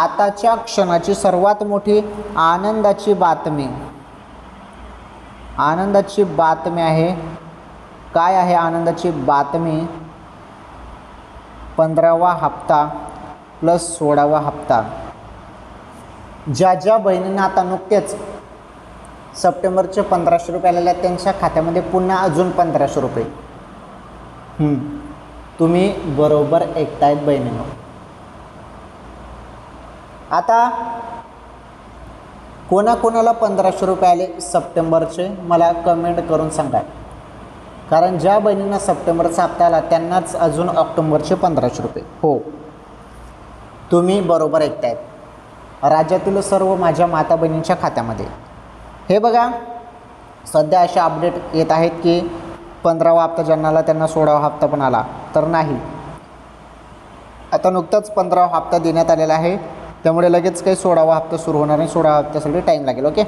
आताच्या क्षणाची सर्वात मोठी आनंदाची बातमी. आनंदाची बातमी आहे. काय आहे आनंदाची बातमी? पंधरावा हप्ता प्लस सोळावा हप्ता. ज्या ज्या बहिणींना आता नुकतेच सप्टेंबरचे पंधराशे रुपये आलेले आहेत त्यांच्या खात्यामध्ये पुन्हा अजून पंधराशे रुपये. तुम्ही बरोबर ऐकतायत बहिणीनं. आता कोणाकोणाला पंधराशे रुपये आले सप्टेंबरचे मला कमेंट करून सांगा. कारण ज्या बहिणींना सप्टेंबरचा हप्ता आला त्यांनाच अजून ऑक्टोंबरचे पंधराशे रुपये. हो. तुम्ही बरोबर ऐकतायत राज्यातील सर्व माझ्या माता बहिणींच्या खात्यामध्ये. हे बघा सध्या असे अपडेट येत आहेत की पंधरावा हप्ता ज्यांना आला त्यांना सोळावा हप्ता पण आला. तर नाही. आता नुकताच पंधरावा हप्ता देण्यात आलेला आहे. त्यामुळे लगेच काही सोळावा हप्ता सुरू होणार नाही. सोळावा हप्त्यासाठी टाईम लागेल ओके